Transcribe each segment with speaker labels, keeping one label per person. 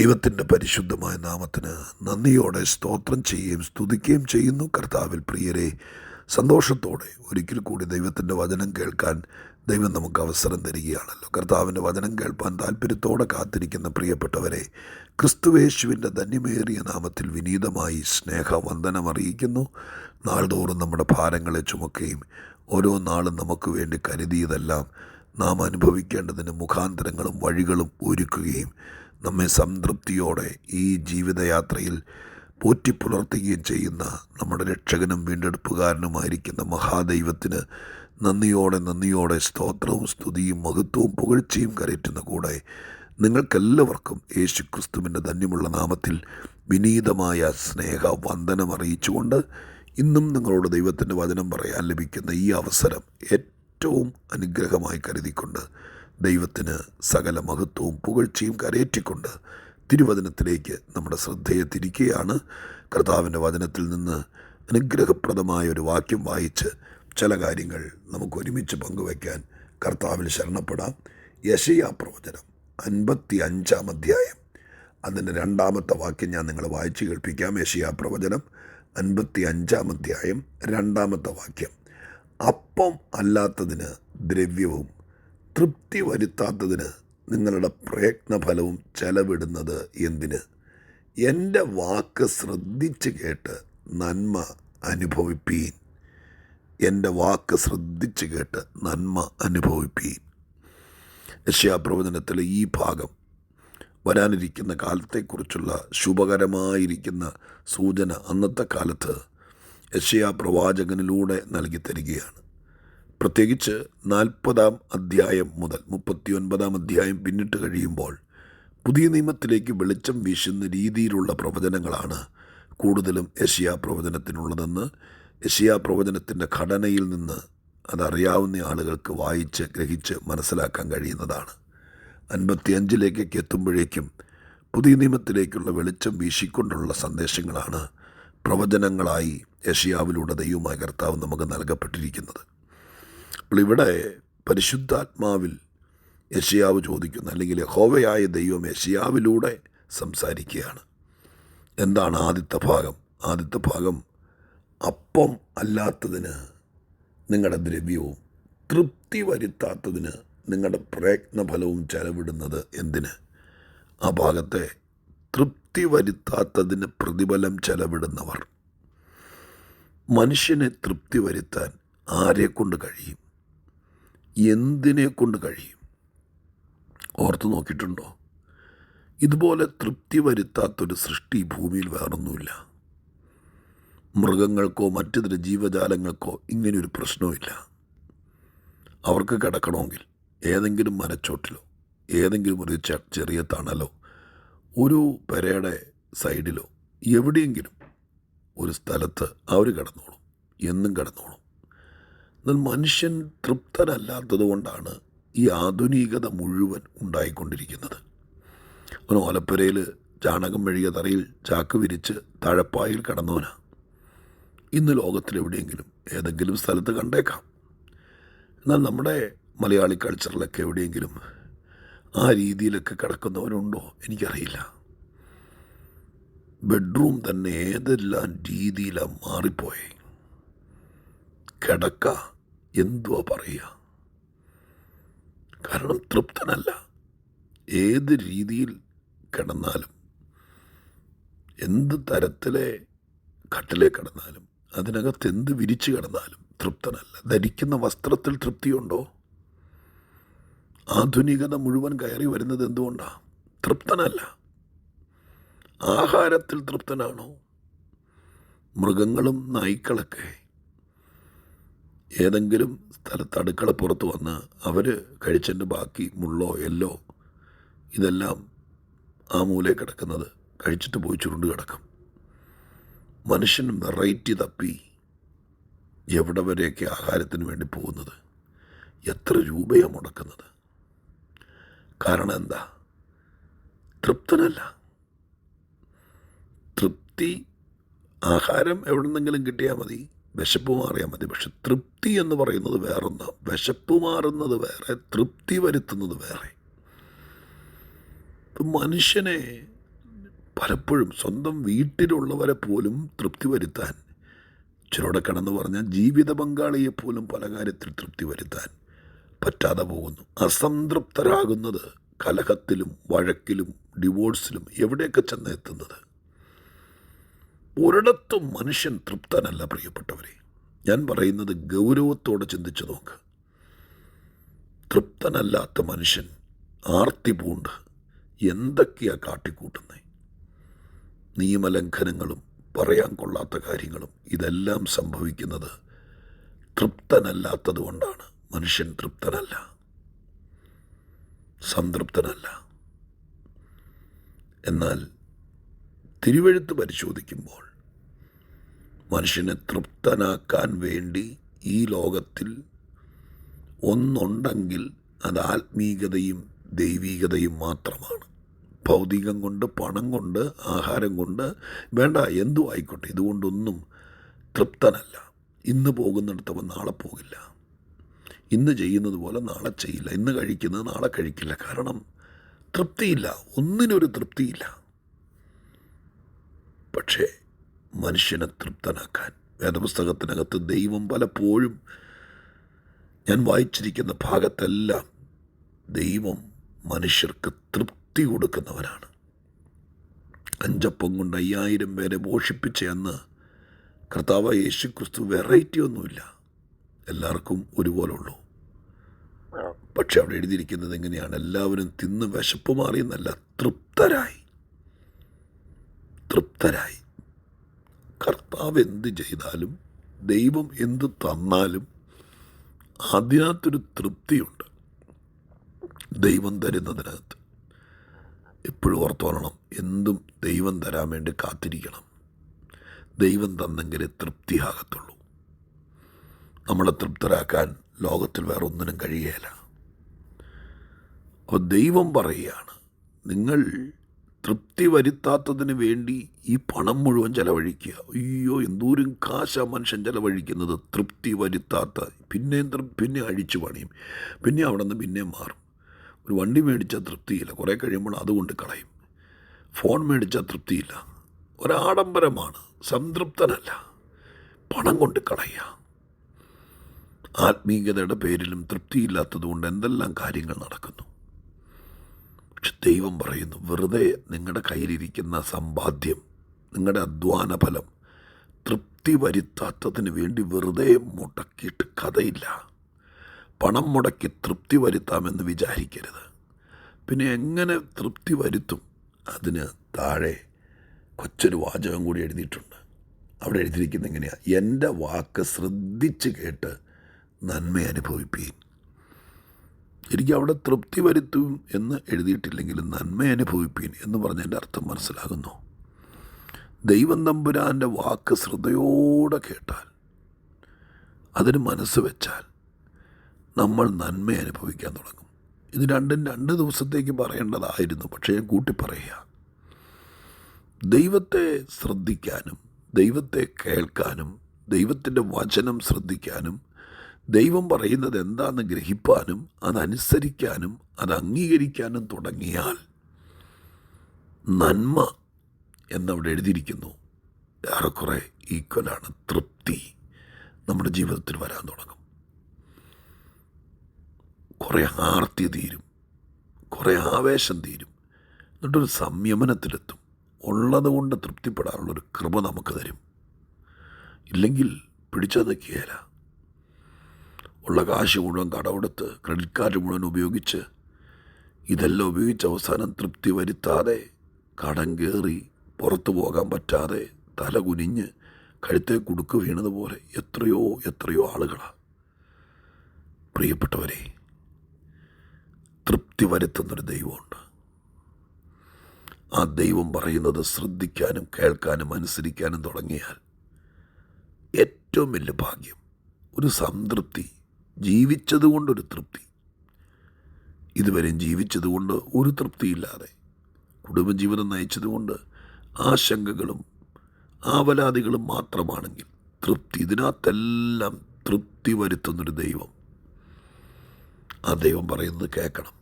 Speaker 1: ദൈവത്തിന്റെ പരിശുദ്ധമായ നാമത്തിന് നന്ദിയോടെ സ്തോത്രം ചെയ്യുകയും സ്തുതിക്കുകയും ചെയ്യുന്നു. കർത്താവിൽ പ്രിയരെ സന്തോഷത്തോടെ ഒരിക്കൽ കൂടി ദൈവത്തിന്റെ വചനം കേൾക്കാൻ ദൈവം നമുക്ക് അവസരം തരികയാണല്ലോ. കർത്താവിന്റെ വചനം കേൾപ്പാൻ താല്പര്യത്തോടെ കാത്തിരിക്കുന്ന പ്രിയപ്പെട്ടവരെ ക്രിസ്തുവേശുവിന്റെ ധന്യമേറിയ നാമത്തിൽ വിനീതമായി സ്നേഹവന്ദനം അറിയിക്കുന്നു. നാൾതോറും നമ്മുടെ ഭാരങ്ങളെ ചുമക്കുകയും ഓരോ നാളും നമുക്ക് വേണ്ടി കരുതിയതെല്ലാം നാം അനുഭവിക്കേണ്ടതിന് മുഖാന്തരങ്ങളും വഴികളും ഒരുക്കുകയും നമ്മെ സംതൃപ്തിയോടെ ഈ ജീവിതയാത്രയിൽ പോറ്റിപ്പുലർത്തുകയും ചെയ്യുന്ന നമ്മുടെ രക്ഷകനും വീണ്ടെടുപ്പുകാരനുമായിരിക്കുന്ന മഹാദൈവത്തിന് നന്ദിയോടെ നന്ദിയോടെ സ്തോത്രവും സ്തുതിയും മഹത്വവും പുകഴ്ചയും കരയറ്റുന്ന കൂടെ നിങ്ങൾക്കെല്ലാവർക്കും യേശു ക്രിസ്തുവിന്റെ ധന്യമുള്ള നാമത്തിൽ വിനീതമായ സ്നേഹ വന്ദനം അറിയിച്ചുകൊണ്ട് ഇന്നും നിങ്ങളോട് ദൈവത്തിന്റെ വചനം പറയാൻ ലഭിക്കുന്ന ഈ അവസരം ഏറ്റവും അനുഗ്രഹമായി കരുതിക്കൊണ്ട് ദൈവത്തിന് സകല മഹത്വവും പുകഴ്ചയും കരയേറ്റിക്കൊണ്ട് തിരുവചനത്തിലേക്ക് നമ്മുടെ ശ്രദ്ധയെ തിരിക്കുകയാണ്. കർത്താവിന്റെ വചനത്തിൽ നിന്ന് അനുഗ്രഹപ്രദമായ ഒരു വാക്യം വായിച്ച് ചില കാര്യങ്ങൾ നമുക്ക് ഒരുമിച്ച് പങ്കുവയ്ക്കാൻ കർത്താവിൽ ശരണപ്പെടാം. യശയാ പ്രവചനം അൻപത്തി അഞ്ചാം അധ്യായം. അതിന്റെ രണ്ടാമത്തെ വാക്യം ഞാൻ നിങ്ങളെ വായിച്ച് കേൾപ്പിക്കാം. യശയാ പ്രവചനം അൻപത്തി അഞ്ചാം അധ്യായം രണ്ടാമത്തെ വാക്യം. അപ്പം അല്ലാത്തതിന് ദ്രവ്യവും തൃപ്തി വരുത്താത്തതിന് നിങ്ങളുടെ പ്രയത്നഫലവും ചെലവിടുന്നത് എന്തിന്? എന്റെ വാക്ക് ശ്രദ്ധിച്ച് കേട്ട് നന്മ അനുഭവിപ്പീൻ. എന്റെ വാക്ക് ശ്രദ്ധിച്ച് കേട്ട് നന്മ അനുഭവിപ്പീൻ. യശ്യാപ്രവചനത്തിലെ ഈ ഭാഗം വരാനിരിക്കുന്ന കാലത്തെക്കുറിച്ചുള്ള ശുഭകരമായിരിക്കുന്ന സൂചന അന്നത്തെ കാലത്ത് യശയാ പ്രവാചകനിലൂടെ നൽകി തരികയാണ്. പ്രത്യേകിച്ച് നാൽപ്പതാം അധ്യായം മുതൽ മുപ്പത്തിയൊൻപതാം അധ്യായം പിന്നിട്ട് കഴിയുമ്പോൾ പുതിയ നിയമത്തിലേക്ക് വെളിച്ചം വീശുന്ന രീതിയിലുള്ള പ്രവചനങ്ങളാണ് കൂടുതലും യശിയാ പ്രവചനത്തിനുള്ളതെന്ന് യശിയാ പ്രവചനത്തിന്റെ ഘടനയിൽ നിന്ന് അതറിയാവുന്ന ആളുകൾക്ക് വായിച്ച് ഗ്രഹിച്ച് മനസ്സിലാക്കാൻ കഴിയുന്നതാണ്. അൻപത്തിയഞ്ചിലേക്കൊക്കെ എത്തുമ്പോഴേക്കും പുതിയ നിയമത്തിലേക്കുള്ള വെളിച്ചം വീശിക്കൊണ്ടുള്ള സന്ദേശങ്ങളാണ് പ്രവചനങ്ങളായി യഷിയാവിലൂടെ ദൈവമായ കർത്താവ് നമുക്ക് നൽകപ്പെട്ടിരിക്കുന്നത്. ഇവിടെ പരിശുദ്ധാത്മാവിൽ യഷിയാവ് ചോദിക്കുന്ന അല്ലെങ്കിൽ ഹോവയായ ദൈവം യഷിയാവിലൂടെ സംസാരിക്കുകയാണ്. എന്താണ് ആദ്യത്തെ ഭാഗം? ആദ്യത്തെ ഭാഗം അപ്പം അല്ലാത്തതിന് നിങ്ങളുടെ ദ്രവ്യവും തൃപ്തി വരുത്താത്തതിന് നിങ്ങളുടെ പ്രയത്നഫലവും ചെലവിടുന്നത് എന്തിന്? ആ ഭാഗത്തെ തൃപ്തി വരുത്താത്തതിന് പ്രതിഫലം ചെലവിടുന്നവർ. മനുഷ്യനെ തൃപ്തി വരുത്താൻ ആരെക്കൊണ്ട് കൊണ്ട് കഴിയും? എന്തിനെ കൊണ്ട് കഴിയും? ഓർത്ത് നോക്കിയിട്ടുണ്ടോ? ഇതുപോലെ തൃപ്തി വരുത്താത്തൊരു സൃഷ്ടി ഭൂമിയിൽ വേറൊന്നുമില്ല. മൃഗങ്ങൾക്കോ മറ്റു ജീവജാലങ്ങൾക്കോ ഇങ്ങനെയൊരു പ്രശ്നവുമില്ല. അവർക്ക് കിടക്കണമെങ്കിൽ ഏതെങ്കിലും മരച്ചോട്ടിലോ ഏതെങ്കിലും ഒരു ചെറിയ തണലോ ഒരു പെരയുടെ സൈഡിലോ എവിടെയെങ്കിലും ഒരു സ്ഥലത്ത് അവർ കിടന്നോളും. എന്നും കിടന്നോളും. എന്നാൽ മനുഷ്യൻ തൃപ്തനല്ലാത്തത് കൊണ്ടാണ് ഈ ആധുനികത മുഴുവൻ ഉണ്ടായിക്കൊണ്ടിരിക്കുന്നത്. അവൻ ഓലപ്പുരയിൽ ചാണകം മെഴുകിയ തറയിൽ ചാക്ക് വിരിച്ച് തഴപ്പായിൽ കടന്നവനാണ് ഇന്ന് ലോകത്തിലെവിടെയെങ്കിലും ഏതെങ്കിലും സ്ഥലത്ത് കണ്ടേക്കാം. എന്നാൽ നമ്മുടെ മലയാളി കൾച്ചറിലൊക്കെ എവിടെയെങ്കിലും ആ രീതിയിലൊക്കെ കിടക്കുന്നവരുണ്ടോ? എനിക്കറിയില്ല. ബെഡ്റൂം തന്നെ ഏതെല്ലാം രീതിയിലാണ് മാറിപ്പോയി? കിടക്ക. എന്തുവാ പറയുക? കാരണം തൃപ്തനല്ല. ഏത് രീതിയിൽ കിടന്നാലും എന്ത് തരത്തിലെ കട്ടിലെ കിടന്നാലും അതിനകത്ത് എന്ത് വിരിച്ചു കിടന്നാലും തൃപ്തനല്ല. ധരിക്കുന്ന വസ്ത്രത്തിൽ തൃപ്തിയുണ്ടോ? ആധുനികത മുഴുവൻ കയറി വരുന്നത് എന്തുകൊണ്ടാണ് തൃപ്തനല്ല. ആഹാരത്തിൽ തൃപ്തനാണോ? മൃഗങ്ങളും നായ്ക്കളൊക്കെ ഏതെങ്കിലും സ്ഥലത്ത് അടുക്കള പുറത്ത് വന്ന് അവർ കഴിച്ചതിന്റെ ബാക്കി മുള്ളോ എല്ലോ ഇതെല്ലാം ആ മൂലയിൽ കിടക്കുന്നത് കഴിച്ചിട്ട് പോയി ചുരുണ്ട് കിടക്കും. മനുഷ്യൻ വെറൈറ്റി തപ്പി എവിടെ വരെയൊക്കെ ആഹാരത്തിന് വേണ്ടി പോകുന്നത്? എത്ര രൂപയാണ് മുടക്കുന്നത്? കാരണം എന്താ? തൃപ്തനല്ല. തൃപ്തി ആഹാരം എവിടെ നിന്നെങ്കിലും കിട്ടിയാൽ മതി. വിശപ്പ് മാറിയാൽ മതി പക്ഷെ തൃപ്തി എന്ന് പറയുന്നത് വേറൊന്ന്. വിശപ്പ് മാറുന്നത് വേറെ തൃപ്തി വരുത്തുന്നത് വേറെ. മനുഷ്യനെ പലപ്പോഴും സ്വന്തം വീട്ടിലുള്ളവരെ പോലും തൃപ്തി വരുത്താൻ ചിലരുടെ കടന്നു പറഞ്ഞാൽ ജീവിത പങ്കാളിയെപ്പോലും പല കാര്യത്തിൽ തൃപ്തി വരുത്താൻ പറ്റാതെ പോകുന്നു. അസംതൃപ്തരാകുന്നത് കലഹത്തിലും വഴക്കിലും ഡിവോഴ്സിലും എവിടെയൊക്കെ ചെന്ന് എത്തുന്നത് ഒരിടത്തും മനുഷ്യൻ തൃപ്തനല്ല പ്രിയപ്പെട്ടവരെ. ഞാൻ പറയുന്നത് ഗൗരവത്തോടെ ചിന്തിച്ചു നോക്ക്. തൃപ്തനല്ലാത്ത മനുഷ്യൻ ആർത്തി പൂണ്ട് എന്തൊക്കെയാ കാട്ടിക്കൂട്ടുന്നേ? നിയമലംഘനങ്ങളും പറയാൻ കൊള്ളാത്ത കാര്യങ്ങളും ഇതെല്ലാം സംഭവിക്കുന്നത് തൃപ്തനല്ലാത്തത് കൊണ്ടാണ്. മനുഷ്യൻ തൃപ്തനല്ല. സംതൃപ്തനല്ല. എന്നാൽ തിരുവഴുത്ത് പരിശോധിക്കുമ്പോൾ മനുഷ്യനെ തൃപ്തനാക്കാൻ വേണ്ടി ഈ ലോകത്തിൽ ഒന്നുണ്ടെങ്കിൽ അത് ആത്മീകതയും ദൈവീകതയും മാത്രമാണ്. ഭൗതികം കൊണ്ട് പണം കൊണ്ട് ആഹാരം കൊണ്ട് വേണ്ട എന്തു ആയിക്കോട്ടെ. ഇതുകൊണ്ടൊന്നും തൃപ്തനല്ല. ഇന്ന് പോകുന്നിടത്തവൻ നാളെ പോകില്ല. ഇന്ന് ചെയ്യുന്നത് പോലെ നാളെ ചെയ്യില്ല. ഇന്ന് കഴിക്കുന്നത് നാളെ കഴിക്കില്ല. കാരണം തൃപ്തിയില്ല. ഒന്നിനൊരു തൃപ്തിയില്ല. പക്ഷേ മനുഷ്യനെ തൃപ്തനാക്കാൻ വേദപുസ്തകത്തിനകത്ത് ദൈവം പലപ്പോഴും ഞാൻ വായിച്ചിരിക്കുന്ന ഭാഗത്തെല്ലാം ദൈവം മനുഷ്യർക്ക് തൃപ്തി കൊടുക്കുന്നവനാണ് അഞ്ചപ്പം കൊണ്ട് അയ്യായിരം പേരെ പോഷിപ്പിച്ച അന്ന് കർത്താവ് യേശു ക്രിസ്തു വെറൈറ്റി ഒന്നുമില്ല എല്ലാവർക്കും ഒരുപോലെ ഉള്ളൂ പക്ഷെ അവിടെ എഴുതിയിരിക്കുന്നത് എങ്ങനെയാണ് എല്ലാവരും തിന്ന് വിശപ്പ് മാറിയെന്നല്ല തൃപ്തരായി. തൃപ്തരായി കർത്താവ് എന്ത് ചെയ്താലും ദൈവം എന്ത് തന്നാലും അതിനകത്തൊരു തൃപ്തിയുണ്ട്. ദൈവം തരുന്നതിനകത്ത്. എപ്പോഴും ഓർത്തോളണം എന്തും ദൈവം തരാൻ വേണ്ടി കാത്തിരിക്കണം. ദൈവം തന്നെങ്കിലേ തൃപ്തിയാകത്തുള്ളൂ. നമ്മളെ തൃപ്തരാക്കാൻ ലോകത്തിൽ വേറെ ഒന്നിനും കഴിയുകയില്ല അപ്പോൾ ദൈവം പറയുകയാണ് നിങ്ങൾ തൃപ്തി വരുത്താത്തതിന് വേണ്ടി ഈ പണം മുഴുവൻ ചെലവഴിക്കുക. അയ്യോ എന്തോരം കാശാ മനുഷ്യൻ ചെലവഴിക്കുന്നത്. തൃപ്തി വരുത്താത്ത. പിന്നെയും പിന്നെ അഴിച്ചു പണിയും. പിന്നെ അവിടെ നിന്ന് പിന്നെയും മാറും. ഒരു വണ്ടി മേടിച്ചാൽ തൃപ്തിയില്ല. കുറേ കഴിയുമ്പോൾ അതുകൊണ്ട് കളയും. ഫോൺ മേടിച്ചാൽ തൃപ്തിയില്ല. ഒരാഡംബരമാണ്. സംതൃപ്തനല്ല. പണം കൊണ്ട് കളയുക. ആത്മീയതയുടെ പേരിലും തൃപ്തിയില്ലാത്തതുകൊണ്ട് എന്തെല്ലാം കാര്യങ്ങൾ നടക്കുന്നു? പക്ഷെ ദൈവം പറയുന്നു വെറുതെ നിങ്ങളുടെ കയ്യിലിരിക്കുന്ന സമ്പാദ്യം നിങ്ങളുടെ അധ്വാന ഫലം തൃപ്തി വരുത്താത്തതിന് വേണ്ടി വെറുതെ മുടക്കിയിട്ട് കഥയില്ല. പണം മുടക്കി തൃപ്തി വരുത്താമെന്ന് വിചാരിക്കരുത്. പിന്നെ എങ്ങനെ തൃപ്തി വരുത്തും? അതിന് താഴെ കൊച്ചൊരു വാചകം കൂടി എഴുതിയിട്ടുണ്ട്. അവിടെ എഴുതിയിരിക്കുന്നത് എങ്ങനെയാണ് എന്റെ വാക്ക് ശ്രദ്ധിച്ച് കേട്ട് നന്മ അനുഭവിപ്പീൻ. എനിക്ക് അവിടെ തൃപ്തി വരുത്തും എന്ന് എഴുതിയിട്ടില്ലെങ്കിലും നന്മ അനുഭവിപ്പീൻ എന്ന് പറഞ്ഞതിന്റെ അർത്ഥം മനസ്സിലാകുന്നു. ദൈവം തമ്പുരാന്റെ വാക്ക് ശ്രദ്ധയോടെ കേട്ടാൽ അതിന് മനസ്സ് വെച്ചാൽ നമ്മൾ നന്മ അനുഭവിക്കാൻ തുടങ്ങും. ഇത് രണ്ടും രണ്ട് ദിവസത്തേക്ക് പറയേണ്ടതായിരുന്നു പക്ഷേ ഞാൻ കൂട്ടി പറയുക. ദൈവത്തെ ശ്രദ്ധിക്കാനും ദൈവത്തെ കേൾക്കാനും ദൈവത്തിന്റെ വചനം ശ്രദ്ധിക്കാനും ദൈവം പറയുന്നത് എന്താണെന്ന് ഗ്രഹിപ്പാനും അതനുസരിക്കാനും അത് അംഗീകരിക്കാനും തുടങ്ങിയാൽ നന്മ എന്നവിടെ എഴുതിയിരിക്കുന്നു. ഏറെക്കുറെ ഈക്വലാണ് തൃപ്തി നമ്മുടെ ജീവിതത്തിൽ വരാൻ തുടങ്ങും. കുറേ ആർത്തി തീരും കുറേ ആവേശം തീരും. എന്നിട്ടൊരു സംയമനത്തിലെത്തും. ഉള്ളതുകൊണ്ട് തൃപ്തിപ്പെടാനുള്ളൊരു കൃപ നമുക്ക് തരും. ഇല്ലെങ്കിൽ പിടിച്ചു നിൽക്കുകയില്ല ഉള്ള കാശ് മുഴുവൻ കടമെടുത്ത് ക്രെഡിറ്റ് കാർഡ് മുഴുവൻ ഉപയോഗിച്ച് ഇതെല്ലാം ഉപയോഗിച്ച് അവസാനം തൃപ്തി വരുത്താതെ കടം കയറി പുറത്തു പോകാൻ പറ്റാതെ തല കുനിഞ്ഞ് കഴുത്തെ കുടുക്ക് വീണതുപോലെ എത്രയോ എത്രയോ ആളുകളാണ് പ്രിയപ്പെട്ടവരെ തൃപ്തി വരുത്തുന്നൊരു ദൈവമുണ്ട്. ആ ദൈവം പറയുന്നത് ശ്രദ്ധിക്കാനും കേൾക്കാനും അനുസരിക്കാനും തുടങ്ങിയാൽ ഏറ്റവും വലിയ ഭാഗ്യം ഒരു സംതൃപ്തി ജീവിച്ചതുകൊണ്ടൊരു തൃപ്തി. ഇതുവരെയും ജീവിച്ചതുകൊണ്ട് ഒരു തൃപ്തിയില്ലാതെ കുടുംബജീവിതം നയിച്ചതുകൊണ്ട് ആശങ്കകളും ആവലാതികളും മാത്രമാണെങ്കിൽ തൃപ്തി ഇതിനകത്തെല്ലാം തൃപ്തി വരുത്തുന്നൊരു ദൈവം. ആ ദൈവം പറയുന്നത് കേൾക്കണം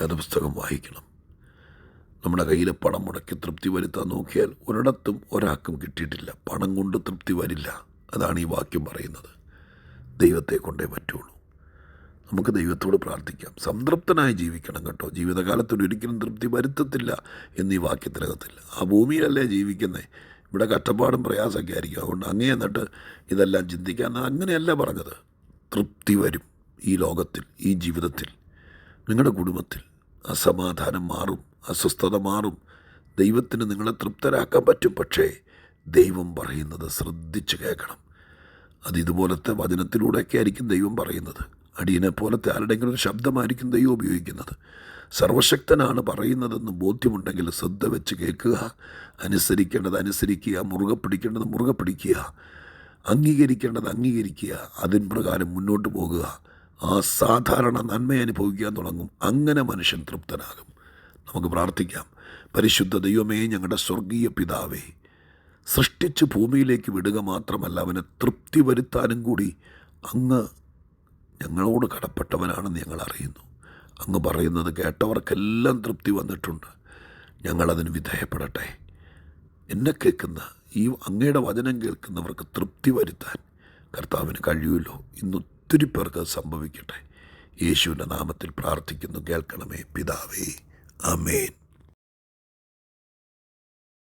Speaker 1: വേദപുസ്തകം വായിക്കണം. നമ്മുടെ കയ്യിൽ പണം മുടക്കി തൃപ്തി വരുത്താൻ നോക്കിയാൽ ഒരിടത്തും ഒരാൾക്കും കിട്ടിയിട്ടില്ല. പണം കൊണ്ട് തൃപ്തി വരില്ല. അതാണ് ഈ വാക്യം പറയുന്നത്. ദൈവത്തെ കൊണ്ടേ പറ്റുള്ളൂ. നമുക്ക് ദൈവത്തോട് പ്രാർത്ഥിക്കാം. സംതൃപ്തനായി ജീവിക്കണം കേട്ടോ. ജീവിതകാലത്തിൽ ഒരിക്കലും തൃപ്തി വരുത്തത്തില്ല എന്നീ വാക്യത്തിനകത്തില്ല. ആ ഭൂമിയിലല്ലേ ജീവിക്കുന്നത് ഇവിടെ കഷ്ടപ്പാടും പ്രയാസമൊക്കെ ആയിരിക്കും. അതുകൊണ്ട് അങ്ങേ എന്നിട്ട് ഇതെല്ലാം ചിന്തിക്കാൻ അങ്ങനെയല്ല പറഞ്ഞത്. തൃപ്തി വരും ഈ ലോകത്തിൽ ഈ ജീവിതത്തിൽ. നിങ്ങളുടെ കുടുംബത്തിൽ അസമാധാനം മാറും അസ്വസ്ഥത മാറും. ദൈവത്തിന് നിങ്ങളെ തൃപ്തരാക്കാൻ പറ്റും. പക്ഷേ ദൈവം പറയുന്നത് ശ്രദ്ധിച്ച് കേൾക്കണം. അത് ഇതുപോലത്തെ വചനത്തിലൂടെയൊക്കെ ആയിരിക്കും ദൈവം പറയുന്നത്. അടിയനെ പോലത്തെ ആരുടെങ്കിലും ഒരു ശബ്ദമായിരിക്കും ദൈവം ഉപയോഗിക്കുന്നത്. സർവശക്തനാണ് പറയുന്നതെന്ന് ബോധ്യമുണ്ടെങ്കിൽ ശ്രദ്ധ വെച്ച് കേൾക്കുക അനുസരിക്കേണ്ടത് അനുസരിക്കുക മുറുകെ പിടിക്കേണ്ടത് മുറുകെ പിടിക്കുക അംഗീകരിക്കേണ്ടത് അംഗീകരിക്കുക അതിൻ പ്രകാരം മുന്നോട്ട് പോകുക ആ സാധാരണ നന്മ അനുഭവിക്കാൻ തുടങ്ങും. അങ്ങനെ മനുഷ്യൻ തൃപ്തനാകും. നമുക്ക് പ്രാർത്ഥിക്കാം. പരിശുദ്ധ ദൈവമേ ഞങ്ങളുടെ സ്വർഗീയ പിതാവേ സൃഷ്ടിച്ച് ഭൂമിയിലേക്ക് വിടുക മാത്രമല്ല അവനെ തൃപ്തി വരുത്താനും കൂടി അങ്ങ് ഞങ്ങളോട് കടപ്പെട്ടവനാണെന്ന് ഞങ്ങൾ അറിയുന്നു. അങ്ങ് പറയുന്നത് കേട്ടവർക്കെല്ലാം തൃപ്തി വന്നിട്ടുണ്ട്. ഞങ്ങളതിന് വിധേയപ്പെടട്ടെ. എന്നെ കേൾക്കുന്ന ഈ അങ്ങയുടെ വചനം കേൾക്കുന്നവർക്ക് തൃപ്തി വരുത്താൻ കർത്താവിന് കഴിയുമല്ലോ? ഇന്ന് ഒത്തിരി പേർക്ക് സംഭവിക്കട്ടെ. യേശുവിന്റെ നാമത്തിൽ പ്രാർത്ഥിക്കുന്നു. കേൾക്കണമേ പിതാവേ. അമേൻ